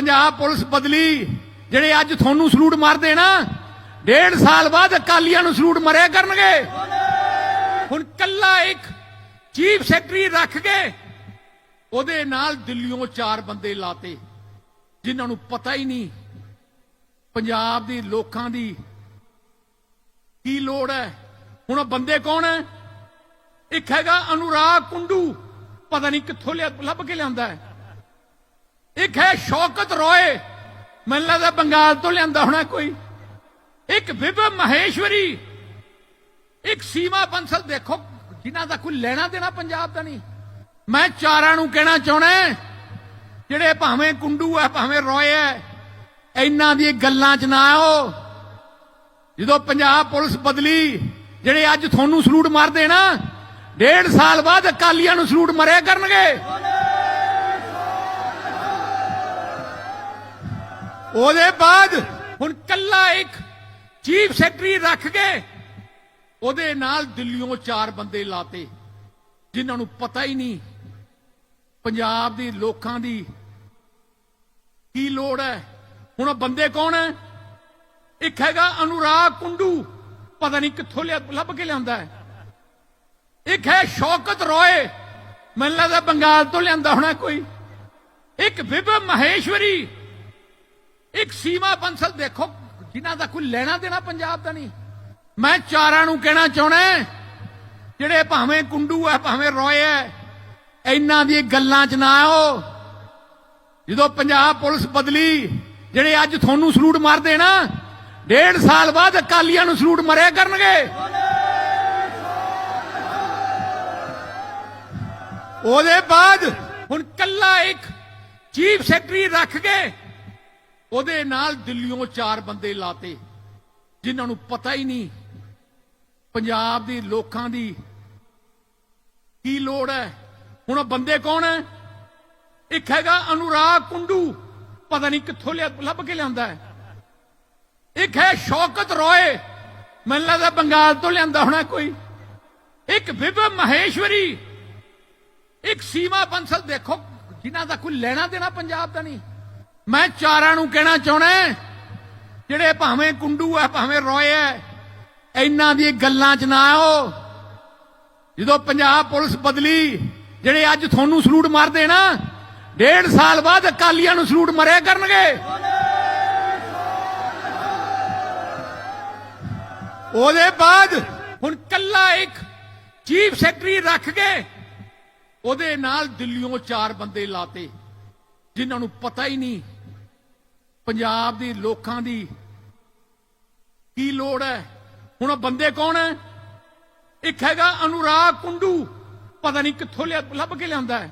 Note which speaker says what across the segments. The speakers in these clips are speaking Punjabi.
Speaker 1: ਪੰਜਾਬ ਪੁਲਿਸ ਬਦਲੀ, ਜਿਹੜੇ ਅੱਜ ਤੁਹਾਨੂੰ ਸਲੂਟ ਮਾਰਦੇ ਨਾ, ਡੇਢ ਸਾਲ ਬਾਅਦ ਅਕਾਲੀਆਂ ਨੂੰ ਸਲੂਟ ਮਰਿਆ ਕਰਨਗੇ। ਹੁਣ ਕੱਲਾ ਇੱਕ ਚੀਫ ਸੈਕਟਰੀ ਰੱਖ ਕੇ ਉਹਦੇ ਨਾਲ ਦਿੱਲੀੋਂ ਚਾਰ ਬੰਦੇ ਲਾਤੇ, ਜਿਨ੍ਹਾਂ ਨੂੰ ਪਤਾ ਹੀ ਨਹੀਂ ਪੰਜਾਬ ਦੇ ਲੋਕਾਂ ਦੀ ਕੀ ਲੋੜ ਹੈ। ਹੁਣ ਉਹ ਬੰਦੇ ਕੌਣ ਹੈ? ਇੱਕ ਹੈਗਾ ਅਨੁਰਾਗ ਕੁੰਡੂ, ਪਤਾ ਨਹੀਂ ਕਿੱਥੋਂ ਲਿਆ ਲੱਭ ਕੇ ਲਿਆਂਦਾ ਹੈ। ਇੱਕ ਹੈ ਸ਼ੌਕਤ ਰੋਏ। ਮੈਨੂੰ ਲੱਗਦਾ ਬੰਗਾਲ ਤੋਂ ਲਿਆਂਦਾ ਹੋਣਾ ਕੋਈ। ਇੱਕ ਵਿਭ ਮਹੇਸ਼ਵਰੀ। ਇੱਕ ਸੀਮਾ ਬੰਸਲ ਦੇਖੋ, ਜਿਨ੍ਹਾਂ ਦਾ ਕੋਈ ਲੈਣਾ ਦੇਣਾ ਪੰਜਾਬ ਦਾ ਨਹੀਂ। ਮੈਂ ਚਾਰਾਂ ਨੂੰ ਕਹਿਣਾ ਚਾਹਣਾ ਜਿਹੜੇ ਭਾਵੇਂ ਕੁੰਡੂ ਹੈ, ਭਾਵੇਂ ਰੋਏ ਹੈ, ਇਹਨਾਂ ਦੀ ਗੱਲਾਂ 'ਚ ਨਾ ਆਓ ਜਦੋਂ ਪੰਜਾਬ ਪੁਲਿਸ ਬਦਲੀ, ਜਿਹੜੇ ਅੱਜ ਤੁਹਾਨੂੰ ਸਲੂਟ ਮਾਰਦੇ ਨਾ, ਡੇਢ ਸਾਲ ਬਾਅਦ ਅਕਾਲੀਆਂ ਨੂੰ ਸਲੂਟ ਮਰਿਆ ਕਰਨਗੇ। ਉਹਦੇ ਬਾਅਦ ਹੁਣ ਕੱਲਾ ਇੱਕ ਚੀਫ ਸੈਕਟਰੀ ਰੱਖ ਕੇ ਉਹਦੇ ਨਾਲ ਦਿੱਲੀੋਂ ਚਾਰ ਬੰਦੇ ਲਾਤੇ, ਜਿਨ੍ਹਾਂ ਨੂੰ ਪਤਾ ਹੀ ਨਹੀਂ ਪੰਜਾਬ ਦੀ, ਲੋਕਾਂ ਦੀ ਕੀ ਲੋੜ ਹੈ। ਹੁਣ ਉਹ ਬੰਦੇ ਕੌਣ ਹੈ? ਇੱਕ ਹੈਗਾ ਅਨੁਰਾਗ ਕੁੰਡੂ, ਪਤਾ ਨਹੀਂ ਕਿੱਥੋਂ ਲਿਆ, ਲੱਭ ਕੇ ਲਿਆਂਦਾ ਹੈ। ਇੱਕ ਹੈ ਸ਼ੌਕਤ ਰੋਏ, ਮੈਨੂੰ ਲੱਗਦਾ ਬੰਗਾਲ ਤੋਂ ਲਿਆਂਦਾ ਹੋਣਾ ਕੋਈ। ਇੱਕ ਵਿਭਵ ਮਹੇਸ਼ਵਰੀ ਇੱਕ ਸੀਮਾ ਬੰਸਲ ਦੇਖੋ, ਜਿਨ੍ਹਾਂ ਦਾ ਕੋਈ ਲੈਣਾ ਦੇਣਾ ਪੰਜਾਬ ਦਾ ਨਹੀਂ। ਮੈਂ ਚਾਰਾਂ ਨੂੰ ਕਹਿਣਾ ਚਾਹਣਾ ਜਿਹੜੇ ਭਾਵੇਂ ਕੁੰਡੂ ਹੈ, ਭਾਵੇਂ ਰੋਏ ਹੈ, ਇਹਨਾਂ ਦੀ ਗੱਲਾਂ 'ਚ ਨਾ ਆਓ ਜਦੋਂ ਪੰਜਾਬ ਪੁਲਿਸ ਬਦਲੀ, ਜਿਹੜੇ ਅੱਜ ਤੁਹਾਨੂੰ ਸਲੂਟ ਮਾਰਦੇ ਨਾ, ਡੇਢ ਸਾਲ ਬਾਅਦ ਅਕਾਲੀਆਂ ਨੂੰ ਸਲੂਟ ਮਰਿਆ ਕਰਨਗੇ। ਉਹਦੇ ਬਾਅਦ ਹੁਣ ਕੱਲਾ ਇੱਕ ਚੀਫ ਸੈਕਟਰੀ ਰੱਖ ਕੇ ਉਹਦੇ ਨਾਲ ਦਿੱਲੀੋਂ ਚਾਰ ਬੰਦੇ ਲਾਤੇ, ਜਿਨ੍ਹਾਂ ਨੂੰ ਪਤਾ ਹੀ ਨਹੀਂ ਪੰਜਾਬ ਦੀ ਲੋਕਾਂ ਦੀ ਕੀ ਲੋੜ ਹੈ। ਹੁਣ ਉਹ ਬੰਦੇ ਕੌਣ ਹੈ? ਇੱਕ ਹੈਗਾ ਅਨੁਰਾਗ ਕੁੰਡੂ, ਪਤਾ ਨਹੀਂ ਕਿੱਥੋਂ ਲਿਆ, ਲੱਭ ਕੇ ਲਿਆਂਦਾ ਹੈ। ਇੱਕ ਹੈ ਸ਼ੌਕਤ ਰੋਏ, ਮੈਨੂੰ ਲੱਗਦਾ ਬੰਗਾਲ ਤੋਂ ਲਿਆਂਦਾ ਹੋਣਾ ਕੋਈ। ਇੱਕ ਵਿਭਵ ਮਹੇਸ਼ਵਰੀ, ਇੱਕ ਸੀਮਾ ਬੰਸਲ, ਦੇਖੋ, ਜਿਨ੍ਹਾਂ ਦਾ ਕੋਈ ਲੈਣਾ ਦੇਣਾ ਪੰਜਾਬ ਦਾ ਨਹੀਂ। ਮੈਂ ਚਾਰਾਂ ਨੂੰ ਕਹਿਣਾ ਚਾਹਣਾ ਜਿਹੜੇ ਭਾਵੇਂ ਕੁੰਡੂ ਹੈ ਭਾਵੇਂ ਰੋਏ ਹੈ ਇਹਨਾਂ ਦੀ ਗੱਲਾਂ 'ਚ ਨਾ ਆਓ। ਜਦੋਂ ਪੰਜਾਬ ਪੁਲਿਸ ਬਦਲੀ, ਜਿਹੜੇ ਅੱਜ ਤੁਹਾਨੂੰ ਸਲੂਟ ਮਾਰਦੇ ਨਾ, ਡੇਢ ਸਾਲ ਬਾਅਦ ਅਕਾਲੀਆਂ ਨੂੰ ਸਲੂਟ ਮਰਿਆ ਕਰਨਗੇ। ਉਹਦੇ ਬਾਅਦ ਹੁਣ ਕੱਲਾ ਇੱਕ ਚੀਫ ਸੈਕਟਰੀ ਰੱਖ ਕੇ ਉਹਦੇ ਨਾਲ ਦਿੱਲੀੋਂ ਚਾਰ ਬੰਦੇ ਲਾਤੇ, ਜਿਨ੍ਹਾਂ ਨੂੰ ਪਤਾ ਹੀ ਨਹੀਂ ਪੰਜਾਬ ਦੀ ਲੋਕਾਂ ਦੀ ਕੀ ਲੋੜ ਹੈ? ਹੁਣ ਉਹ ਬੰਦੇ ਕੌਣ ਹੈ? ਇੱਕ ਹੈਗਾ ਅਨੁਰਾਗ ਕੁੰਡੂ। ਪਤਾ ਨਹੀਂ ਕਿੱਥੋਂ ਲਿਆ, ਲੱਭ ਕੇ ਲਿਆਂਦਾ ਹੈ।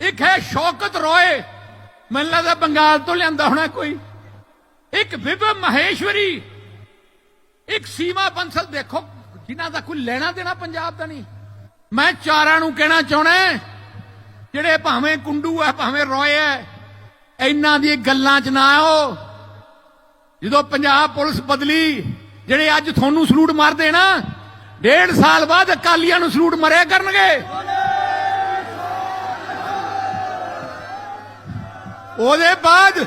Speaker 1: ਇੱਕ ਹੈ ਸ਼ੌਕਤ ਰੋਏ। ਮੈਨੂੰ ਲੱਗਦਾ ਬੰਗਾਲ ਤੋਂ ਲਿਆਂਦਾ ਹੋਣਾ ਕੋਈ। ਇੱਕ ਵਿਭ ਮਹੇਸ਼ਵਰੀ। ਇੱਕ ਸੀਮਾ ਬੰਸਲ, ਦੇਖੋ, ਜਿਨ੍ਹਾਂ ਦਾ ਕੋਈ ਲੈਣਾ ਦੇਣਾ ਪੰਜਾਬ ਦਾ ਨਹੀਂ। ਮੈਂ ਚਾਰਾਂ ਨੂੰ ਕਹਿਣਾ ਚਾਹਣਾ ਜਿਹੜੇ ਭਾਵੇਂ ਕੁੰਡੂ ਹੈ, ਭਾਵੇਂ ਰੋਏ ਹੈ ਇਹਨਾਂ ਦੀ ਗੱਲਾਂ 'ਚ ਨਾ ਆਓ ਜਦੋਂ ਪੰਜਾਬ ਪੁਲਿਸ ਬਦਲੀ, ਜਿਹੜੇ ਅੱਜ ਤੁਹਾਨੂੰ ਸਲੂਟ ਮਾਰਦੇ ਨਾ, ਡੇਢ ਸਾਲ ਬਾਅਦ ਅਕਾਲੀਆਂ ਨੂੰ ਸਲੂਟ ਮਰਿਆ ਕਰਨਗੇ। ਉਹਦੇ ਬਾਅਦ